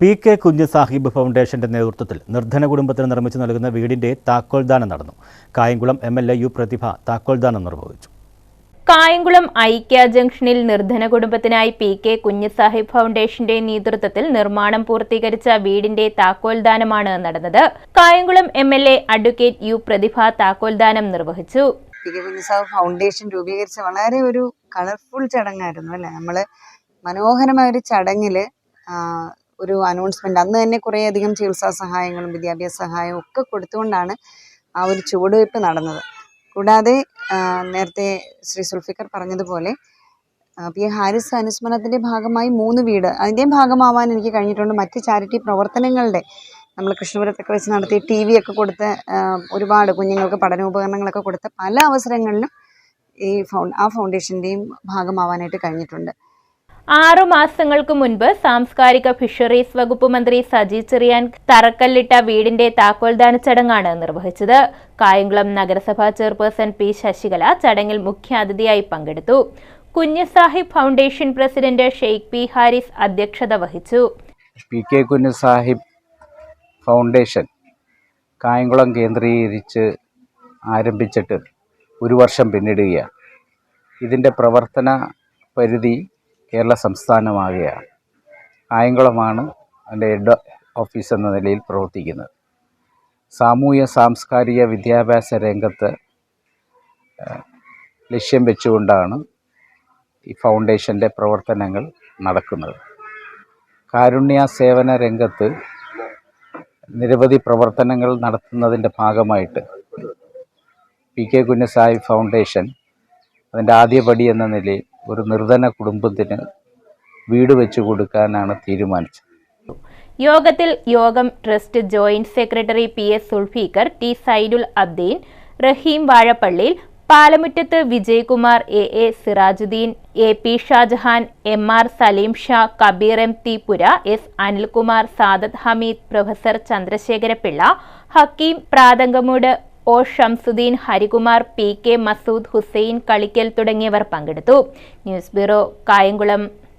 P K കുഞ്ഞ് സാഹിബ് ഫൗണ്ടേഷന്റെ നേതൃത്വത്തിൽ നിർധന കുടുംബത്തിന് നിർമ്മിച്ചു നൽകുന്ന വീടിന്റെ താക്കോൽദാനം നടന്നു. Kayamkulam M L A U Prathibha താക്കോൽദാനം നിർവഹിച്ചു. കായംകുളം ഐക്യ ജംഗ്ഷനിൽ നിർധന കുടുംബത്തിനായി പി കെ കുഞ്ഞുസാഹിബ് ഫൗണ്ടേഷന്റെ നേതൃത്വത്തിൽ നിർമ്മാണം പൂർത്തീകരിച്ച വീടിന്റെ താക്കോൽദാനമാണ് നടന്നത്. Kayamkulam M L A advocate U Prathibha താക്കോൽദാനം നിർവഹിച്ചു. പി കെ കുഞ്ഞുസാഹിബ് ഫൗണ്ടേഷൻ രൂപീകരിച്ച വളരെ ഒരു കളർഫുൾ ചടങ്ങായിരുന്നു അല്ലേ? നമ്മൾ മനോഹരമായ ഒരു ചടങ്ങിൽ ഒരു അനൗൺസ്മെന്റ് അന്ന് തന്നെ കുറേയധികം ചികിത്സാ സഹായങ്ങളും വിദ്യാഭ്യാസ സഹായവും ഒക്കെ കൊടുത്തുകൊണ്ടാണ് ആ ഒരു ചുവടുവയ്പ് നടന്നത്. കൂടാതെ നേരത്തെ ശ്രീ സുൽഫിക്കർ പറഞ്ഞതുപോലെ പി. എ. ഹാരിസ് അനുസ്മരണത്തിന്റെ ഭാഗമായി മൂന്ന് വീട്. അതിന്റെയും ഭാഗമാവാൻ എനിക്ക് കഴിഞ്ഞിട്ടുണ്ട് മറ്റ് ചാരിറ്റി പ്രവർത്തനങ്ങളുടെ. നമ്മൾ കൃഷ്ണപുരത്തൊക്കെ വെച്ച് നടത്തിയ ടി വി ഒക്കെ കൊടുത്ത് ഒരുപാട് കുഞ്ഞുങ്ങൾക്ക് പഠനോപകരണങ്ങളൊക്കെ കൊടുത്ത പല അവസരങ്ങളിലും ഈ ഫൗ ആ ഫൗണ്ടേഷന്റെയും ഭാഗമാവാനായിട്ട് കഴിഞ്ഞിട്ടുണ്ട്. ആറു മാസങ്ങൾക്ക് മുൻപ് സാംസ്കാരിക ഫിഷറീസ് വകുപ്പ് മന്ത്രി സജി ചെറിയാൻ തറക്കല്ലിട്ട വീടിന്റെ താക്കോൽദാന ചടങ്ങാണ് നിർവഹിച്ചത്. കായംകുളം നഗരസഭാ ചെയർപേഴ്സൺ പി ശശികല ചടങ്ങിൽ മുഖ്യാതിഥിയായി പങ്കെടുത്തു. Kunjasahib foundation president Sheikh P Haris അധ്യക്ഷത വഹിച്ചു. പി കെ കുഞ്ഞു സാഹിബ് ഫൗണ്ടേഷൻ കായംകുളം കേന്ദ്രീകരിച്ച് ആരംഭിച്ചിട്ട് ഒരു വർഷം പിന്നിടുകയാണ്. ഇതിന്റെ പ്രവർത്തന പരിധി കേരള സംസ്ഥാനമാകെയാണ്. ആയങ്കുളമാണ് അതിന്റെ ഹെഡ് ഓഫീസ് എന്ന നിലയിൽ പ്രവർത്തിക്കുന്നത്. സാമൂഹ്യ സാംസ്കാരിക വിദ്യാഭ്യാസ രംഗത്ത് ലക്ഷ്യം വെച്ചുകൊണ്ടാണ് ഈ ഫൗണ്ടേഷന്റെ പ്രവർത്തനങ്ങൾ നടക്കുന്നത്. കാരുണ്യ സേവന രംഗത്ത് നിരവധി പ്രവർത്തനങ്ങൾ നടത്തുന്നതിന്റെ ഭാഗമായിട്ട് പി കെ കുഞ്ഞസായി ഫൗണ്ടേഷൻ അതിന്റെ ആദ്യപടി എന്ന നിലയിൽ ഒരു നിർധന കുടുംബത്തിന് വീട് വെച്ചു കൊടുക്കാനാണ് തീരുമാനിച്ചത്. യോഗത്തിൽ യോഗം trust joint secretary P S Sulfiqar T Saidul Abdeen Raheem വാഴപ്പള്ളിയിൽ Palamuttath Vijayakumar A A Sirajuddin A P Shajahan M R Saleem Sha Kabeer M Theepura S Anilkumar Sadath Hameed professor Chandrasekharapillai Hakeem Prathankamoodu O Shamsuddin Harikumar P K Masood Hussain Kalikkal തുടങ്ങിയവർ പങ്കെടുത്തു. News bureau Kayamkulam.